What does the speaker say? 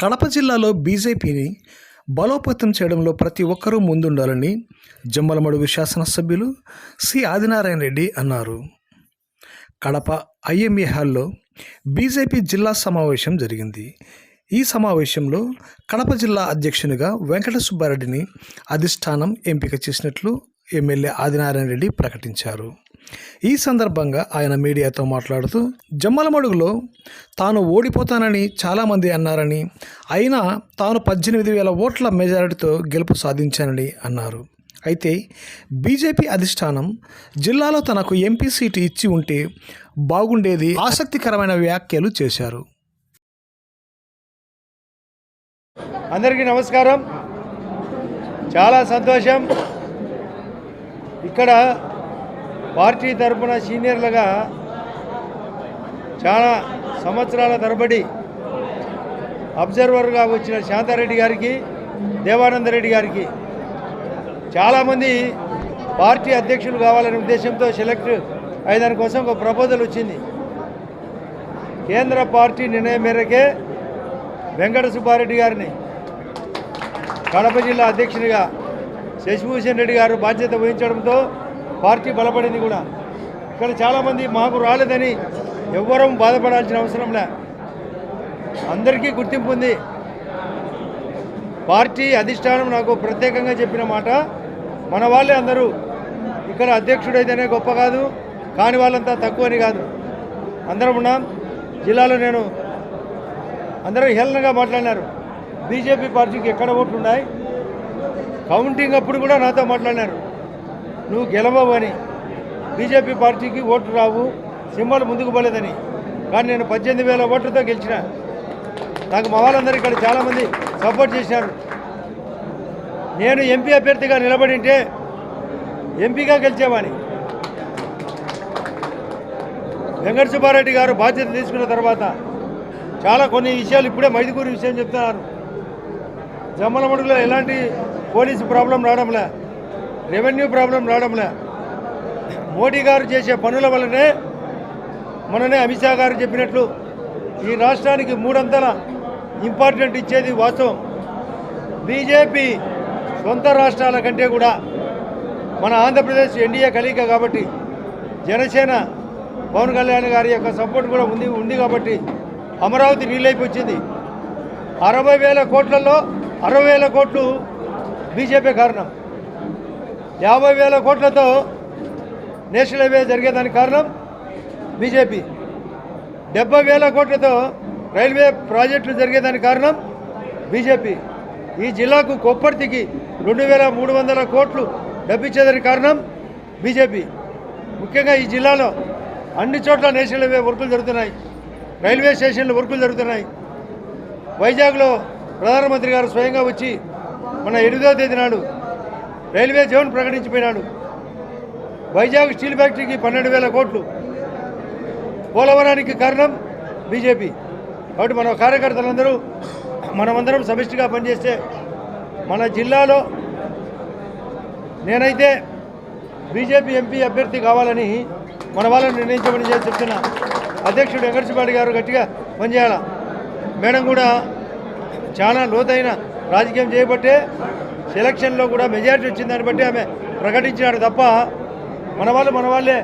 కడప జిల్లాలో బీజేపీని బలోపేతం చేయడంలో ప్రతి ఒక్కరూ ముందుండాలని జమ్మలమడుగు శాసనసభ్యులు సి ఆదినారాయణ రెడ్డి అన్నారు. కడప ఐఎంఏ హాల్లో బీజేపీ జిల్లా సమావేశం జరిగింది. ఈ సమావేశంలో కడప జిల్లా అధ్యక్షునిగా వెంకట సుబ్బారెడ్డిని అధిష్టానం ఎంపిక చేసినట్లు ఎమ్మెల్యే ఆదినారాయణ రెడ్డి ప్రకటించారు. ఈ సందర్భంగా ఆయన మీడియాతో మాట్లాడుతూ జమ్మలమడుగులో తాను ఓడిపోతానని చాలామంది అన్నారని అయినా తాను పద్దెనిమిది వేల ఓట్ల మెజారిటీతో గెలుపు సాధించానని అన్నారు. అయితే బీజేపీ అధిష్టానం జిల్లాలో తనకు ఎంపీ సీటు ఇచ్చి ఉంటే బాగుండేది ఆసక్తికరమైన వ్యాఖ్యలు చేశారు. అందరికీ నమస్కారం. చాలా సంతోషం. ఇక్కడ పార్టీ తరపున సీనియర్లుగా చాలా సంవత్సరాల తరబడి అబ్జర్వర్గా వచ్చిన శాంతారెడ్డి గారికి దేవానందరెడ్డి గారికి చాలామంది పార్టీ అధ్యక్షులు కావాలనే ఉద్దేశంతో సెలెక్ట్ అయ్యేదాని కోసం ఒక ప్రపోజల్ వచ్చింది. కేంద్ర పార్టీ నిర్ణయం మేరకే వెంకట సుబ్బారెడ్డి గారిని కడప జిల్లా అధ్యక్షునిగా శశిభూషణ్ రెడ్డి గారు బాధ్యత వహించడంతో పార్టీ బలపడింది కూడా. ఇక్కడ చాలామంది మాకు రాలేదని ఎవ్వరం బాధపడాల్సిన అవసరం లే. అందరికీ గుర్తింపు ఉంది. పార్టీ అధిష్టానం నాకు ప్రత్యేకంగా చెప్పిన మాట. మన వాళ్ళే అందరూ. ఇక్కడ అధ్యక్షుడైతేనే గొప్ప కాదు కాని వాళ్ళంతా తక్కువని కాదు. అందరం ఉన్నాం. జిల్లాలో నేను అందరూ హేళనగా మాట్లాడినారు. బీజేపీ పార్టీకి ఎక్కడ ఓట్లు ఉన్నాయి? కౌంటింగ్ అప్పుడు కూడా నాతో మాట్లాడినారు. నువ్వు గెలవని బీజేపీ పార్టీకి ఓట్లు రావు సింహాలు ముందుకు పోలేదని. కానీ నేను పద్దెనిమిది వేల ఓట్లతో గెలిచిన. నాకు మా వాళ్ళందరూ ఇక్కడ చాలామంది సపోర్ట్ చేశారు. నేను ఎంపీ అభ్యర్థిగా నిలబడి ఉంటే ఎంపీగా గెలిచేవాని వెంకట సుబ్బారెడ్డి గారు బాధ్యత తీసుకున్న తర్వాత చాలా కొన్ని విషయాలు ఇప్పుడే మైదుకూరి విషయం చెప్తున్నారు. జమ్మలమడుగులో ఎలాంటి పోలీసు ప్రాబ్లం రావడంలే. రెవెన్యూ ప్రాబ్లం రావడంలే. మోడీ గారు చేసే పనుల వల్లనే మననే అమిత్ షా గారు చెప్పినట్లు ఈ రాష్ట్రానికి మూడంతల ఇంపార్టెంట్ ఇచ్చేది వాస్తవం. బీజేపీ సొంత రాష్ట్రాల కంటే కూడా మన ఆంధ్రప్రదేశ్ ఎన్డీఏ కలిక కాబట్టి జనసేన పవన్ కళ్యాణ్ గారి యొక్క సపోర్ట్ కూడా ఉంది ఉంది కాబట్టి అమరావతి నీళ్ళైపు వచ్చింది. అరవై వేల కోట్లలో అరవై వేల కోట్లు బీజేపీ కారణం. యాభై వేల కోట్లతో నేషనల్ హైవే జరిగేదానికి కారణం బీజేపీ. డెబ్బై వేల కోట్లతో రైల్వే ప్రాజెక్టులు జరిగేదానికి కారణం బీజేపీ. ఈ జిల్లాకు కొప్పర్తికి రెండు వేల మూడు వందల కోట్లు డబ్బిచ్చేదానికి కారణం బీజేపీ. ముఖ్యంగా ఈ జిల్లాలో అన్ని చోట్ల నేషనల్ హైవే వర్కులు జరుగుతున్నాయి. రైల్వే స్టేషన్లు వర్కులు జరుగుతున్నాయి. వైజాగ్లో ప్రధానమంత్రి గారు స్వయంగా వచ్చి మన ఎనిమిదో తేదీ నాడు రైల్వే జోన్ ప్రకటించిపోయినాడు. వైజాగ్ స్టీల్ ఫ్యాక్టరీకి పన్నెండు వేల కోట్లు. పోలవరానికి కారణం బీజేపీ. కాబట్టి మన కార్యకర్తలందరూ మనమందరం సమిష్టిగా పనిచేస్తే మన జిల్లాలో నేనైతే బీజేపీ ఎంపీ అభ్యర్థి కావాలని మన వాళ్ళని నిర్ణయించమని చెప్పి చెప్తున్నా. అధ్యక్షుడు వెంకటసిపాటి గారు గట్టిగా పనిచేయాల? మేడం కూడా చాలా లోతైన రాజకీయం చేయబట్టే సెలక్షన్లో కూడా మెజారిటీ వచ్చిందని బట్టి ఆమె ప్రకటించినాడు తప్ప మన వాళ్ళు మన వాళ్ళే.